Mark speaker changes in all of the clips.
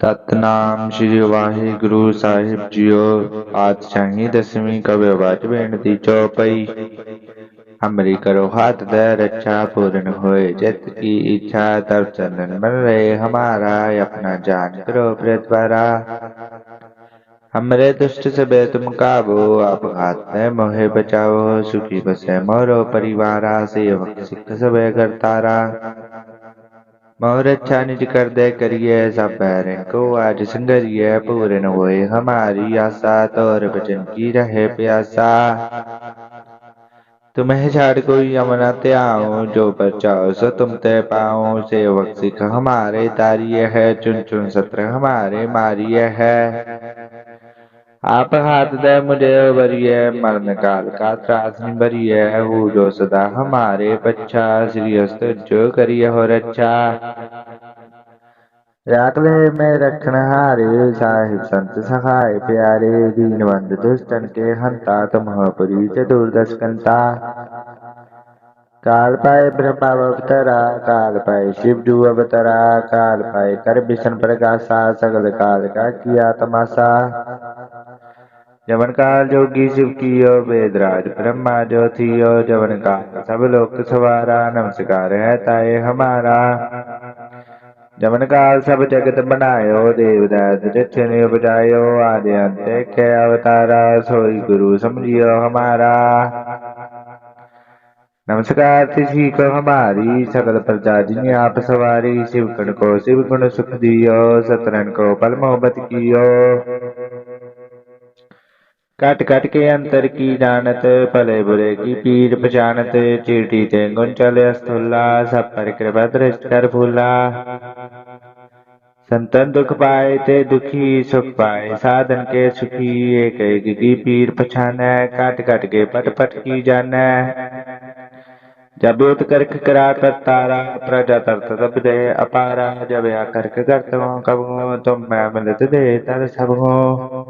Speaker 1: ਸਤਨਾਮ ਸ੍ਰੀ ਵਾਹਿਗੁਰੂ ਸਾਹਿਬ JIO ਆਦ ਚਾਹੀ ਦਸਵੀਂ ਕਵੇ ਬਾਤ ਬੇਨਤੀ ਚੌਪਈ ਹਮਰੀ ਕਰੋ हाथ दय रक्षा पूर्ण होए चित की इच्छा तब चंदन बन रहे हमारा अपना जान करो प्रतिवारा हमरे दुष्ट सबे तुम काबो आप हाथ में मोहे बचाओ सुखी बसे मोरो परिवारा सेवक सिख सबे करतारा मोर अच्छा निज कर दे करिए सब बैरन को आज संगरिए पूरन होए, हमारी आशा तोर बचन की रहे प्यासा। तुम्हें छाड़ कोई अमना त्याओ जो बचाओ सो तुम ते पाओ, सेवक सिख हमारे तारिय है, चुन चुन सत्र हमारे मारिय है। आप हाथ दे मुझे बरिय मरण काल का त्रास बरिय हो जो सदा हमारे बच्चा श्री अस्त जो करिय हो रक्षा राखले में रखन हारे, साहिब संत सहाय प्यारे दीनबंध दुष्टन के हंता, तुम पुरी चतुर्दश कंता काल पाए ब्रह्मा अवतरा, काल पाए शिव जू अवतरा, काल पाए कर विष्ण प्रकाशा, सगल काल का किया तमाशा। जवन काल जोगी शिव की कियो वेदराज ब्रह्मा जो थियो जवन काल सब लोक सवारा, नमस्कार है ताए हमारा। जमन काल सब जगत बनायो जक्षण उपजायो, आदि अंत के अवतारा, सोई गुरु समझियो हमारा। नमस्कार तिथि को हमारी, सकल प्रजा जिन्हें आप सवारी शिव गण को शिव गुण सुख दियो, सतरन को पल मोहब्बत कियो। कट कट के अंतर की जानत भले बुरे की पीर पहचानत चीटी ते गुंचल स्थूला सब पर कृपा दृष्ट कर फूला संतन दुख पाए ते दुखी, सुख पाए साधन के सुखी, एक एक की पीर पछाने काट काट के पट पट की जान जब उत करक करा कर तारा प्रजा तरत तब दे अपारा, जब या करक करत हो कब, तुम मैं मिलत दे तर सब। हो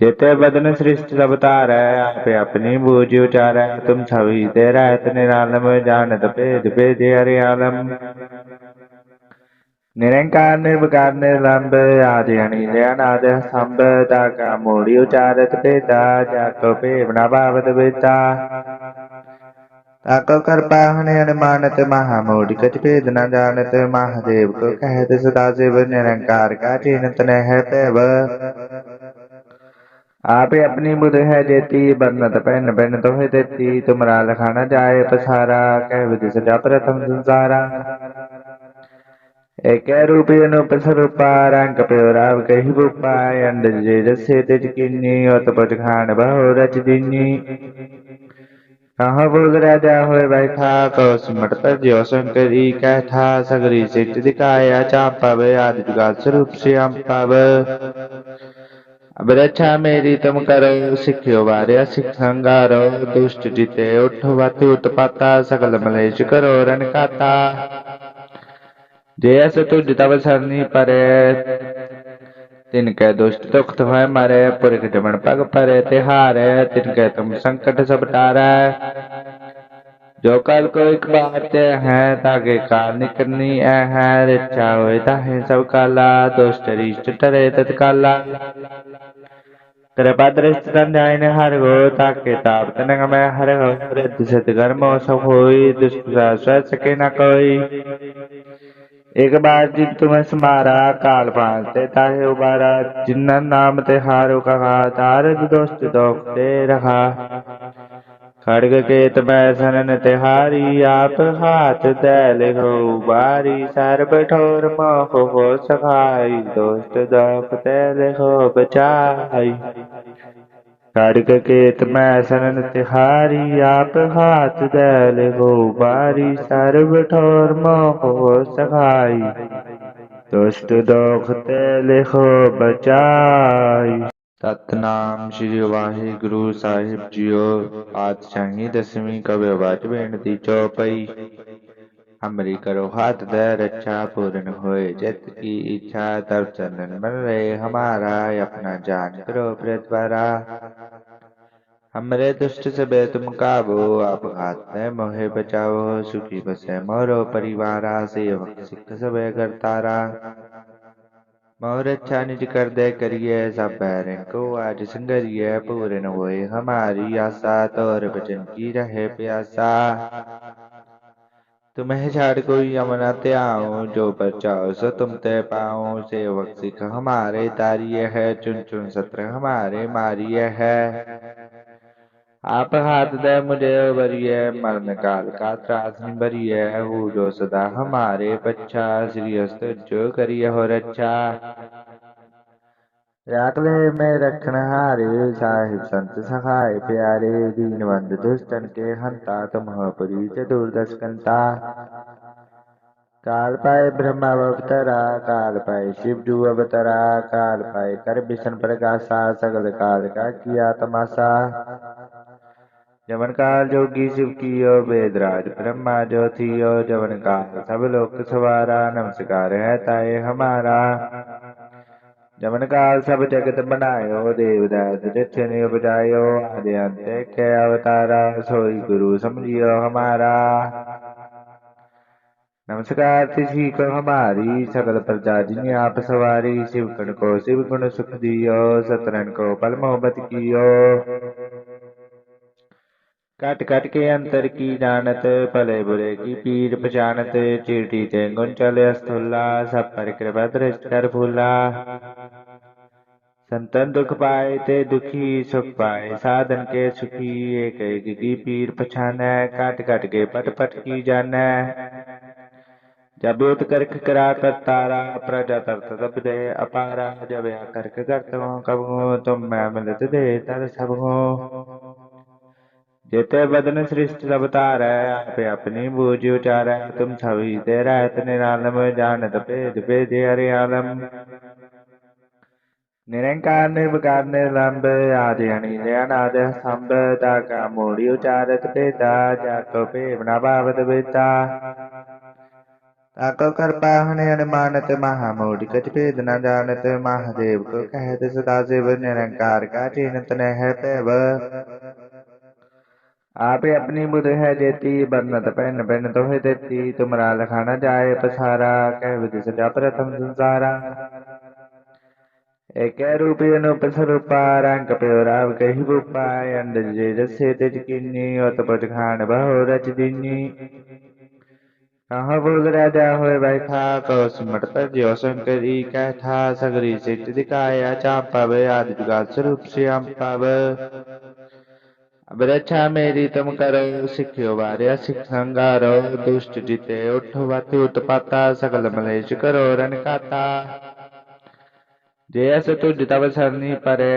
Speaker 1: जेते बदन सृष्टि अवतार है आपे अपनी बूझ उचार, तुम छवि दे रहत निरालम, जानत भेद भेद हरे आलम निरंकार, निर्विकार, निर्लंब, आदि अनिल, अनाद का मूढ़ी उचारत बेता जाको पेवना भावत बेता ताको कृपा हने अनुमानत महामूढ़ कच भेद न जानत, महादेव को कहत सदा शिव, निरंकार का चिन्हत न है पैव आप अपनी बुध है जेती बरनत पहन पहन तो है देती, तुमरा लखाना जाए पसारा कह विधि सजा प्रथम संसारा। एक रूपी अनुप स्वरूपा रंग प्योराव कही बुपा, अंड जे जसे तेज किन्नी अत पट खान बहु रच दिनी कहाँ बोल राजा हुए बैठा, कहो सिमट पर जो शंकरी कैठा सगरी सिट दिखाया, चापा आदि जुगाल स्वरूप हम पाव। अब रक्षा मेरी तुम करो, सिखियो वार्य सिख संगारो दुष्ट जीते उठो वातु उत्पाता, सकल मलेश करो रन खाता जयस तुझ तब सरनी परे, तिनके दुष्ट दुख भय मरे, पुरख जमन पग परे, तिहारे, तिनके तुम संकट सब टारे। जो कल को एक बात है ताके काल निकलनी है रिच्छा होए ताहे सब काला दुष्ट रिष्ट टरे तत्काला कृपा दृष्ट संध्यायन हर हो ताके ताप तनग में हर हो रिद्ध सत कर्म सब होई दुष्ट स्व सके न कोई एक बार जिन तुम्हें समारा काल पालते ताहे उबारा जिन्ना नाम ते हारो कहा तारक दोस्त दोखते रहा खड़ग केत बैसन तिहारी आप हाथ दैल हो बारी सर बठोर मोह हो सखाई दोस्त दोख तैल हो बचाई खड़ग केत मैसन तिहारी आप हाथ दैल हो बारी सर बठोर मोह हो सखाई दुष्ट दोख तैल हो बचाई ਸਤਨਾਮ ਸ੍ਰੀ ਵਾਹਿਗੁਰੂ ਸਾਹਿਬ ਜੀਓ ਪਾਤਸ਼ਾਹੀ ਦਸਵੀਂ ਕਵੇ ਬਾਤ ਬੇਨਤੀ ਚੌਪਈ हमरी करो हाथ दय रक्षा पूर्ण होए जत की इच्छा तब चंदन बन रहे हमारा अपना जान करो प्रतिवारा हमरे दुष्ट सबे तुम काबो आप हाथ में मोहे बचाओ सुखी बसे मोरो परिवारा सेवक सिख सबे करतारा मोर अच्छा निज कर दे करिए सब बैरन को आज संगरिए पूरन होए हमारी आशा तोर बचन की रहे प्यासा। तुम्हें झाड़ कोई अमना आओ, जो बचाओ सो तुम ते पाओ। सेवक सिख हमारे तारिय है, चुन चुन सत्र हमारे मारिय है। आप हाथ दे मुझे बरिए मरण काल का त्रासनी बरिए हु जो सदा हमारे बच्चा श्रीयस्त जो करिए हो रक्षा राख ले में रखन हारे, साहिब संत सहाय प्यारे दीन बंद दुष्टन के हंता, तुम पुरी चतुर्दश कंता। काल पाए ब्रह्मा अवतरा, काल पाए शिव जू अवतरा, काल पाए कर विष्ण प्रकाशा, सगल काल का किया तमाशा। जवन काल जोगी शिव कियो वेदराज ब्रह्मा जो थियो जवन काल सब लोक सवारा नमस्कार है ताए हमारा। जवन काल सब जगत बनायो देवदास दक्षिण उपजायो आदि अंत के अवतारा, सोई गुरु समझियो हमारा। नमस्कार तिथि को हमारी, सकल प्रजा जिन्हें आप सवारी शिव गण को शिव गुण सुख दियो, सतरन को पल मोहब्बत कियो। कट कट के अंतर की जानत भले बुरे की पीर पहचानत चीटी ते गुंचल अस्थुल्ला, सब पर कृपा दृष्ट कर फूला संतन दुख पाए ते दुखी, सुख पाए साधन के सुखी एक एक की पीर पछान काट काट के पट पट की जान जब उत्कर्क करा कर तारा, प्रजा तरत तब दे अपारा, जब करक करत कब तुम मैं मिलत दे तर सब हो जेते बदन सृष्टि अवतार आप अपनी बूझ उचार। तुम छवि ते रहत निरालम, जानत भेद भेद हरे आलम। निरंकार, निर्विकार, निर्लंब, आदि अनिल, अनाद संभ ताका मूढ़ी उचारत बेदा जाको पेवना भावत बेता ताको कृपा हने अनुमानत, महामूढ़ कच भेद न जानत। महादेव को कहत, सदा शिव निरंकार का चिन्हत न है पैव। आप अपनी बुध है जेती बरनत पहन पहन तो है देती, तुमरा लखाना जाए पसारा, कह विधि सजा प्रथम संसारा। एक रूप अनुप स्वरूपा रंग प्योराव कही बुपा अंड जे जसे तेज किन्नी अत पट खान बहु रच दिन्नी कहाँ बोल राजा हुए बैठा, कहो सिमट पर जो शंकरी कैठा सगरी सिट दिखाया चापव आदि जुगाल स्वरूप हम पाव अब रक्षा मेरी तुम करो, सिखियो बारे सिख संगारो दुष्ट जीते उठो वाति उत्पाता, सकल मलेश करो रन काता जय तुझ तब सरनी परे,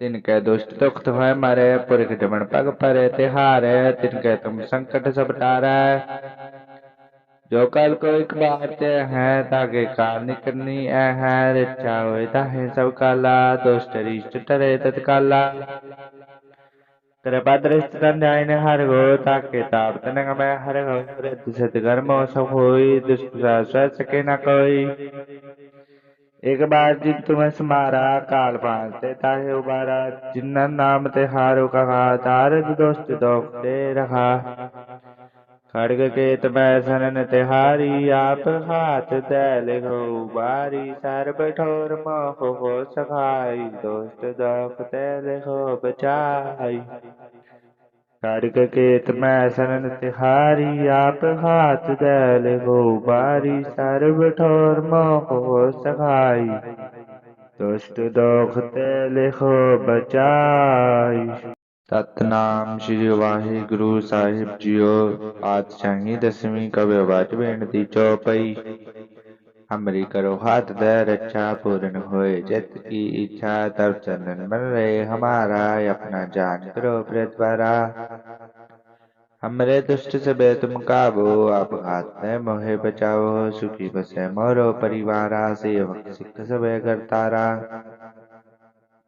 Speaker 1: तिनके दुष्ट दुख है मरे, पुरख जमन पग परे, तिहारे, तिनके तुम संकट सब टारे। जो कल को एक बार ते हैं, ताके काल निकलनी है, रिचा हो ताहे सब काला, दुष्ट रिष्ट टरे तत्काला। कृपादृष्टन्यायन हर गो ताके ताप तनंग में सब होई सके न कोई एक बार जिन तुम्हें समारा काल पालते ताहे उबारा जिन्ना नाम ते हारो का तारक दोस्त दोखते रहा खड़ग केत बैसन तिहारी, आप हाथ दैल हो। बारी सर बठोर मोह हो सखाई दोस्त दोख तैल हो बचाई। खड़ग केत मैसन तिहारी, आप हाथ दैल हो। बारी सर बठोर मोह हो सखाई दोस्त दोख तैल हो बचाई। ਸਤਨਾਮ ਸ੍ਰੀ ਵਾਹਿਗੁਰੂ ਸਾਹਿਬ ਜੀਓ ਪਾਤਸ਼ਾਹੀ ਦਸਵੀਂ ਕਵਿਵਾਚ ਬੇਨਤੀ ਚੌਪਈ हमरी करो हाथ दे रक्षा पूर्ण होए जत की इच्छा तब चंदन बन रहे हमारा अपना जान करो प्रद्वारा हमरे दुष्ट से बे तुम काबो आप हाथ में मोहे बचाओ सुखी बसे मोरो परिवारा सेवक सिख सबे करतारा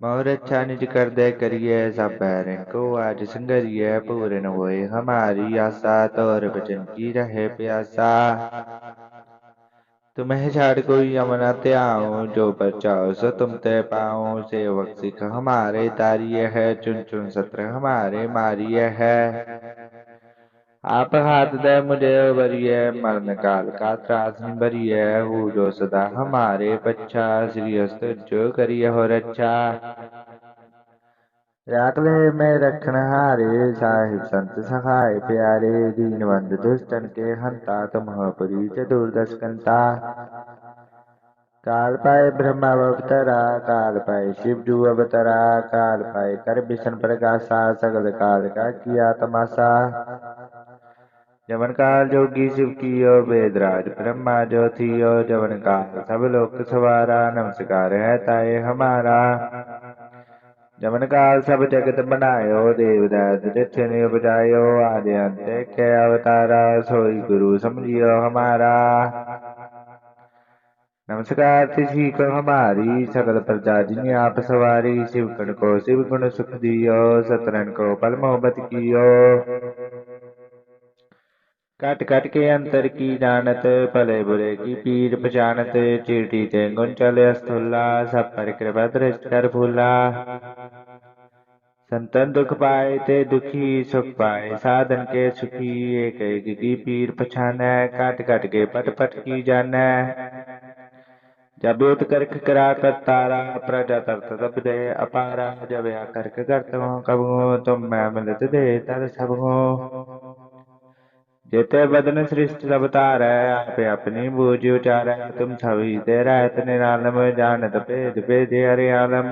Speaker 1: मोर अच्छा निज कर दे करिए सब बैरन को आज संगरिए पूरन होए। हमारी आशा तोर बचन की रहे प्यासा। तुम्हें छाड़ कोई अमना आओ, जो बचाओ सो तुम ते पाओ। सेवक सिख हमारे तारिय है, चुन चुन सत्र हमारे मारिय है। आप हाथ दे मुझे बरिए मरण काल का त्रासनी बरिए हो जो सदा हमारे पच्छा श्री हस्त जो करिए हो रक्षा राख ले में रखन हारे, साहिब संत सखाए प्यारे दीनबंध दुष्टन के हंता तुम हो पुरी चतुर्दश कंता। काल पाए ब्रह्मा अवतरा, काल पाए शिव जू अवतरा, काल पाए कर विष्ण प्रकाशा, सगल काल का किया तमाशा। जवन काल जोगी शिव कियो वेदराज ब्रह्मा जो थियो जवन काल सब लोक सवारा, नमस्कार है ताए हमारा। जमन काल सब जगत बनायो देवदास नित्य उपजायो, आदि अंत के अवतारा, सोई गुरु समझियो हमारा। नमस्कार तिथि को हमारी, सकल प्रजा जिन्हें आप सवारी शिव गुण को शिव गुण सुख दियो, सतरन को पल मोहब्बत कियो। कट कट के अंतर की जानत, भले बुरे की पीर पहचानत चीटी ते गुंचल स्थूला सब पर कृपा दृष्ट कर भूला। संतन दुख पाए ते दुखी, सुख पाए साधन के सुखी, एक एक की पीर पछान काट काट के पट पट की जान जब युद्ध करक करा कर तारा, प्रजा तरत तब दे अपारा, जब या करक करत हो कब तुम मैं मिलत दे तर सब हो जेते बदन सृष्टि अवतार आप अपनी बूझ उचार तुम छवि ते रहत निरालम जानत भेद भेद हरे आलम।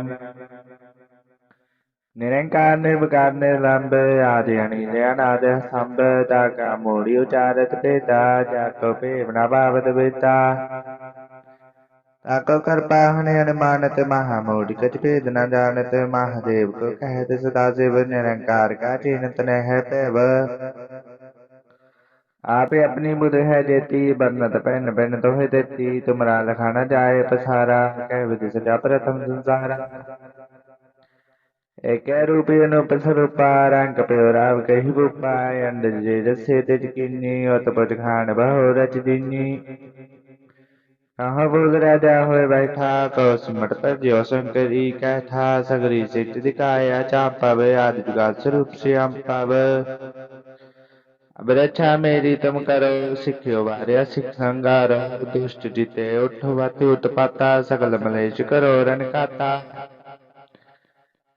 Speaker 1: निरंकार, निर्विकार, निर्लंब, आदि, अनिल, अनाद संभ ताका मूढ़ी उचारत पेता जाको पेवना भावत बेता ताको, कृपा, हने, अनुमानत महामूढ़ कच भेद न जानत, महादेव को कहत, सदा शिव निरंकार का चिन्हत न है पैव। आप अपनी बुध है देती, बरनत पहन पहन तो है देती तुमरा लखाना जाए पसारा, कह विधि सजा प्रथम संसारा। एक रूपी अनुप स्वरूपा रंग प्योराव कही बुपाय अंड जे जसे तेज किन्नी अत पट खान बहु रच दिन्नी। कहाँ बोल राजा हुए बैठा, कहो सिमट पर जो शंकरी कैठा सगरी सिट दिखाया चापव आदि जुगा स्वरूप हम पाव। अब रक्षा मेरी तुम करो सिखियो बारे सिख संगारो दुष्ट जीते उठो बाति उत्पाता सकल मलेश करो रन खाता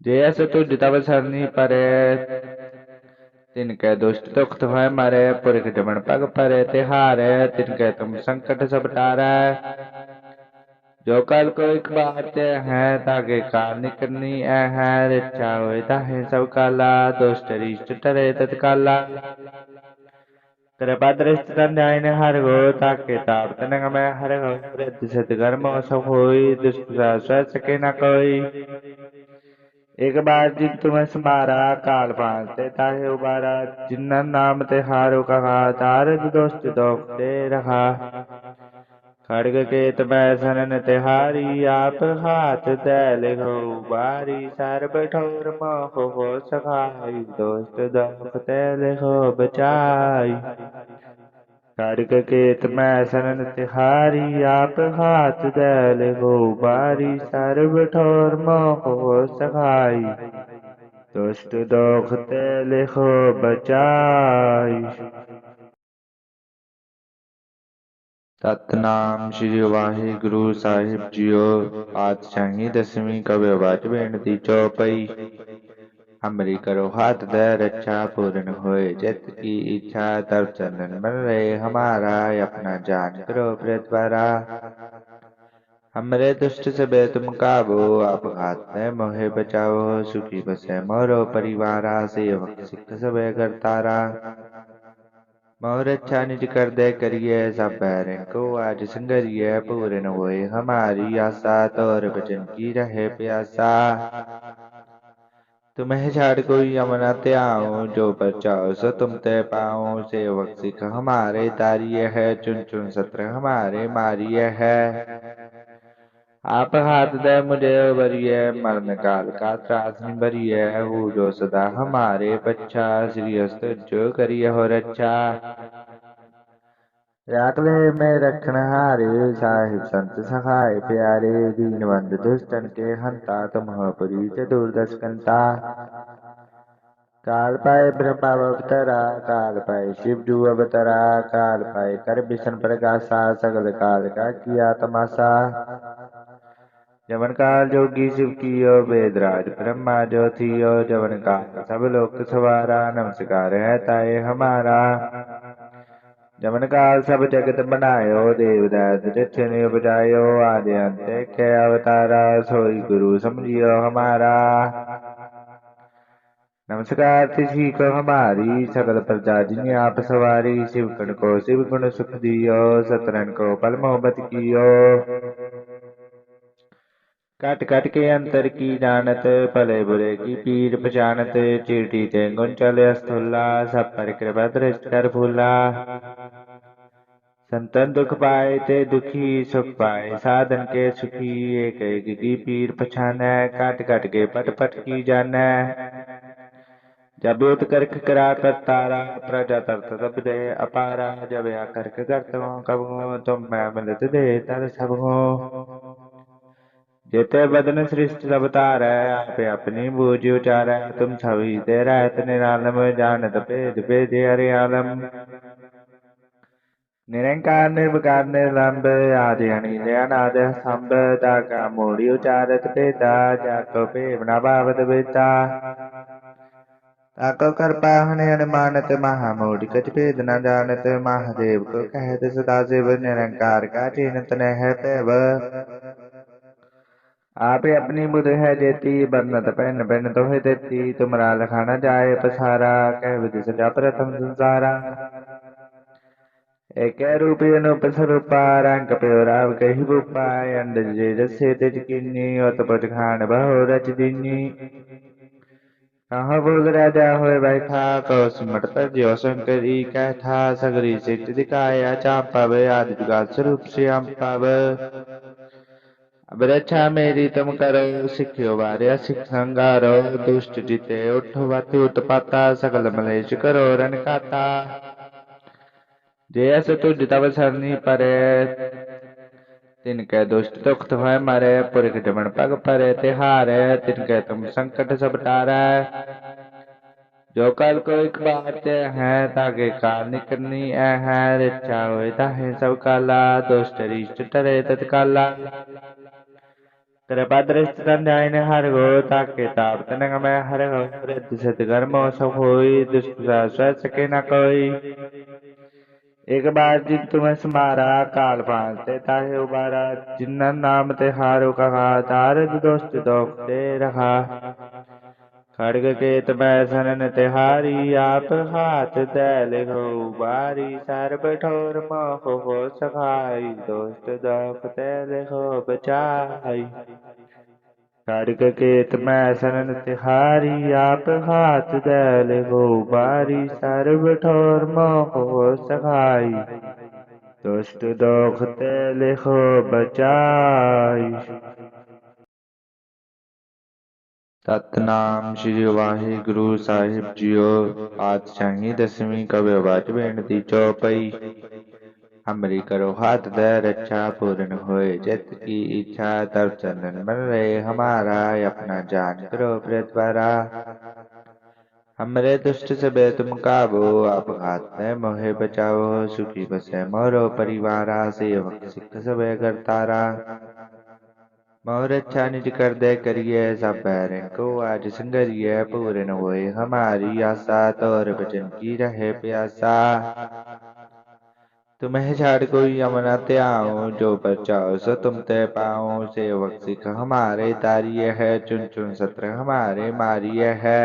Speaker 1: जयस तुझ तब सरनी परे, तिनके दुष्ट दुख तुम्हें मरे, पुरख जमन पग परे तिहारे तिनके तुम संकट सब टारे। जो कल को एक बार ते हैं ताके काल निकलनी ऐ है रिचा हुए ताहे सब काला दुष्ट रिष्ट टरे तत्काला कृपा दृष्ट न्याय ने हर गो ताके ताप तनंग में हर गो वृद्ध सतगर्म सब होई दुष्टा स्व सके न कोई एक बार जिन तुम्हें स्मारा काल पाते ताहे उबारा जिन्ना नाम ते हारो कहा तार दोस्त दोखते रहा खड़ग केत बैसन तिहारी, आप हाथ दैल हो। बारी सर बठोर मोह हो सखाई, दोस्त दोख तैल हो बचाई। खड़ग केत मैसन तिहारी, आप हाथ दैल हो। बारी सर बठोर मोह हो सखाई, दोस्त दोख तैल हो बचाई। ਸਤਨਾਮ ਸ੍ਰੀ ਵਾਹਿਗੁਰੂ ਸਾਹਿਬ ਜੀਓ ਪਾਤਸ਼ਾਹੀ ਦਸਵੀਂ ਕਵੇ ਬਾਤ ਬੇਨਤੀ ਚੌਪਈ हमरी करो हाथ दे रक्षा पूर्ण होए जत की इच्छा तब चंदन बन रहे हमारा अपना जान करो प्रद्वारा हमरे दुष्ट से बे तुम काबो आप हाथ में मोहे बचाओ सुखी बसे मोरो परिवारा सेवक सिख सबे करतारा मोर अच्छा निज कर दे करिए सब बैरन को आज संगरिए पूर्ण होए, हमारी आशा तोर बचन की रहे प्यासा। तुम्हें छाड़ कोई अमना आओ, जो बचाओ सो तुम ते पाओ। सेवक सिख हमारे तारिय है, चुन चुन सत्र हमारे मारिय है। आप हाथ दे मुझे बरिए मरण काल का त्रासनी बरिए हो जो सदा हमारे पच्छा, श्री हस्त जो करिय हो रक्षा राखले में रखन हारे, साहिब संत सखाए प्यारे दीनबंध दुष्टन के हंता, तुम पुरी चतुर्दश कंता। काल पाए ब्रह्मा अवतरा, काल पाए शिव जू अवतरा, काल पाए कर विष्ण प्रकाशा, सगल काल का किया तमाशा। जवन काल जोगी शिव कियो वेदराज ब्रह्मा जो थियो जवन काल सब लोक सवारा नमस्कार है ताए हमारा। जमन काल सब जगत बनायो देवदास जितने उपजायो आदि अंत के अवतारा सोई गुरु समझियो हमारा। नमस्कार तिथि को हमारी, सकल प्रजा जिन्हें आप सवारी शिव गण को शिव गुण सुख दियो सतरन को पल मोहब्बत कियो। कट कट के अंतर की जानत भले बुरे की पीर पहचानत चीटी ते गुंचल स्थूला सब पर कृपा दृष्ट कर फूला संतन दुख पाए ते दुखी, सुख पाए साधन के सुखी, एक एक की पीर पछान काट काट के पट पट की जान जब उत करक करा कर तारा, प्रजा तरत तब दे अपारा, जब या करक करत कब तुम मैं मिलत दे तर सब हो जेते बदन सृष्टि अवतार है आप अपनी बूझ उचार। है तुम छवि दे रहत निरालम, जानत भेद भेद हरे आलम। निरंकार, निर्विकार, निर्लंब, आदि अनिल, अनाद संभ दाका मूढ़ी उचारत भेदा, जाको पेवना भावत बेता ताको कर पाहन अनुमानत महामूढ़ कच भेद न जानत, महादेव को कहत, सदा, शिव, निरंकार, का चिन्हत न है पैव। आप अपनी बुध है जेती बरनत पहन पहन तो है देती, तुमरा लखाना जाए पसारा, कह विधि सजा प्रथम संसारा। एक रूप अनुप स्वरूपा रंग प्योराव कही बुपा, अंड जे जसे तेज किन्नी अत पट खान बहु रच दिन्नी। कहाँ बोल राजा होए बैठा कहो सिमट पर जो शंकरी कैठा सगरी सिट दिखाया चापा आदि जुगात स्वरूप हम पाव रक्षा मेरी तुम करो सिखियो बारे सिख संगारो दुष्ट जीते उठो वाति उत्पाता सकल मलेश करो रन खाता जयस तुझ तब सरनी परे, तिनके दुष्ट दुख है मरे, पुरख जमन पग परे, तिहारे, तिनके तुम संकट सब टारे। जो कल को एक बात है ताके काल निकलनी है रिच्छा हो ताहे सब काला, दुष्ट रिष्ट टरे तत्काला। संध्यायन हर गो ताके ताप तनंग में हर गो रिद्ध सतगर्म सब होई दुष्ट स्व सके न कोई एक बार जिन तुम्हें समारा काल पांचते ताहे उबारा जिन्ना नाम ते हारो कहा तार दोस्त दोखते रहा। खड़ग केत बैसन तिहारी, आप हाथ दैल हो। बारी सर बठोर मोह हो सखाई दोस्त दोख तैल हो बचाई। खड़ग केत मैसन तिहारी, आप हाथ दैल हो। बारी सर बठोर मोह हो सखाई दोस्त दोख तैल हो बचाई। ਸਤਨਾਮ ਸ੍ਰੀ ਵਾਹਿਗੁਰੂ ਸਾਹਿਬ ਜੀਓ ਪਾਤਸ਼ਾਹੀ ਦਸਵੀਂ ਕਵੇ ਬਾਤ ਬੇਨਤੀ ਚੌਪਈ हमरी करो हाथ दे रक्षा पूर्ण होए जत की इच्छा तब चंदन बन रहे हमारा अपना जान करो प्रद्वारा हमरे दुष्ट सबे तुम काबो आप हाथ में मोहे बचाओ सुखी बसे मोरो परिवारा सेवक सिख सबे करतारा मोर अच्छा निज कर दे करिए सब बैरन को आज संगरिए पूरन होए, हमारी आशा तोर बचन की रहे प्यासा। तुम्हें छाड़ कोई अमना त्याओ जो बचाओ सो तुम ते पाओ, सेवक सिख हमारे तारिय है, चुन चुन सत्र हमारे मारिय है।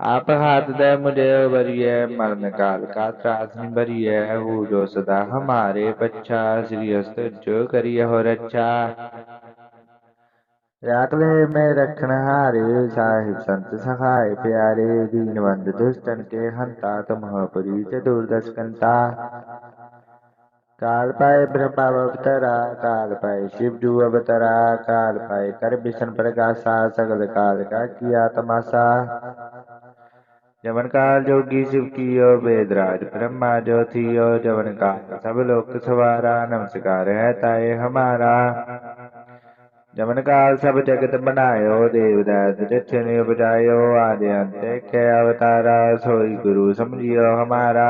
Speaker 1: आप हाथ दे मुझे बरिए मरण काल का त्रास बरिए हो जो सदा हमारे बच्चा श्रीयस्त जो करिए हो रक्षा राखले में रखन हारे, साहिब संत सखाए प्यारे, दीनबंद दुष्टन के हंता, तुम पुरी से दूरदर्श कंता। काल पाए ब्रह्मा अवतरा, काल पाए शिव जू अवतरा काल पाए कर विष्ण प्रकाशा सगल काल का किया तमाशा। जवन काल जोगी शिव कियो वेदराज ब्रह्मा जो थियो जमन काल सब लोक सवारा, नमस्कार है ताए हमारा। जमन काल सब जगत बनायो देवदास रचने उपजायो, आदि अंत के अवतारा, सोई गुरु समझियो हमारा।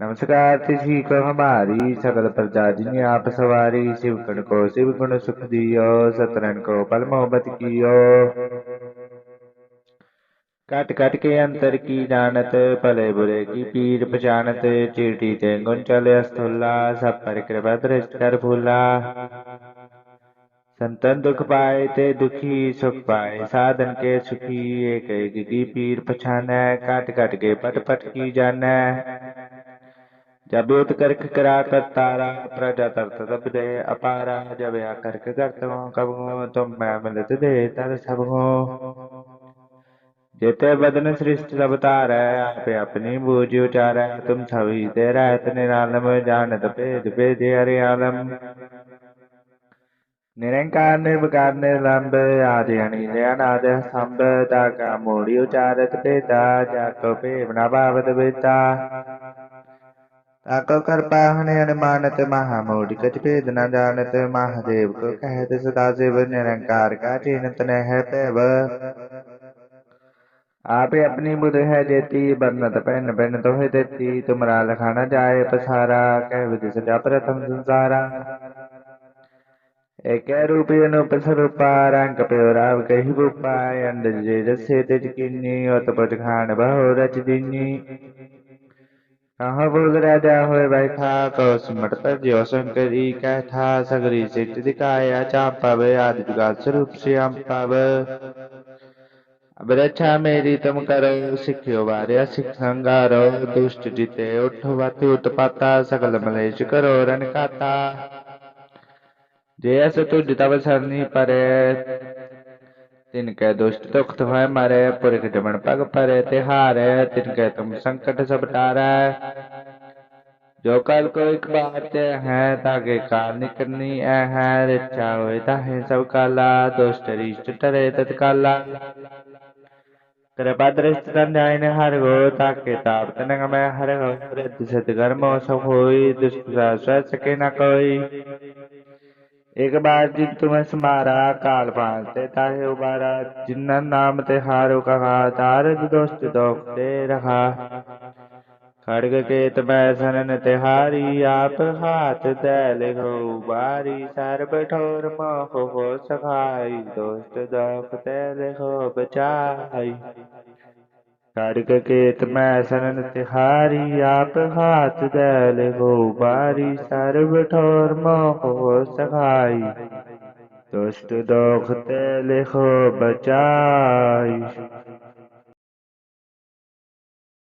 Speaker 1: नमस्कार तिथि को हमारी, सकल प्रजा जिन्हें आप सवारी शिव गण को शिव गुण सुख दियो सतरन को पल मोहब्बत कियो। कट कट के अंतर की जानत, भले बुरे की पीर पहचानत चीटी ते गुंचल स्थूला सब पर कृपा दृष्ट कर भूला। संतन दुख पाए ते दुखी, सुख पाए साधन के सुखी, एक एक की पीर पछान कट कट के पट पट की जान जब करख करा कर तारा, प्रजा तरत तब दे अपारा, जब या करक कब तुम मैं मिलत दे तर सब। हो जेते बदन सृष्टि अवतार आप अपनी बूझ उचार तुम छवि ते रहत निरालम जानत भेद भेद हरे आलम। निरंकार, निर्विकार, निर्लंब, आदि अनिल, अनाद, स्तंभ ताका मूड़ी उचारत बेता जाको पेवना भावत बेता ताको, कृपा, हने, अनुमानत, महामूढ़ कच भेद न जानत, महादेव को कहत, सदा शिव निरंकार का चिन्हत न है पैव। आप अपनी बुध है जेती बरनत पहन पहन तो है देती, तुमरा लखाना जाए पसारा, कह विधि सजा प्रथम संसारा। एक रूप अनुप स्वरूपा रंग प्योराव कही बुपाय अंड जे जसे तेज किन्नी अत पट खान बहु रच दिन्नी। कहाँ बोल राजा होए बैठा तो सिमट पर जो शंकरी कैठा सगरी सिट दिखाया चापव आदि जुगा स्वरूप हम पाव। अब रक्षा मेरी तुम करो, सिखियो बारे सिख संगारो दुष्ट जिते उठो वाति उत्पाता सकल मलेश करो रन खाता। जयस तुझ तब सरनी परे, तिनके दुष्ट दुख है मरे, पुरख जमन पग परे, तिहारे, तिनके तुम संकट सब टारे। जो कल को एक बात है ताके काल निकलनी है रिच्छा हुए ताहे सब काला, दुष्ट रिष्ट टरे तत्काला। हर गो ताके ताप तनंग में हर सतगर्मो सब होई स्व सके न कोई एक बार जिन तुम्हें समारा काल पालते ताहे उबारा जिन्ना नाम ते हारो कहा तार दोस्त दोख दे खड़ग केत बैसन तिहारी, आप हाथ दैल हो। बारी सर बठोर मोह हो सखाई दोस्त दोख दैल हो बचाई। खड़ग केत मैसन तिहारी, आप हाथ दैल हो। बारी सर बठोर मोह हो सखाई दोस्त दोख तेल हो बचाई।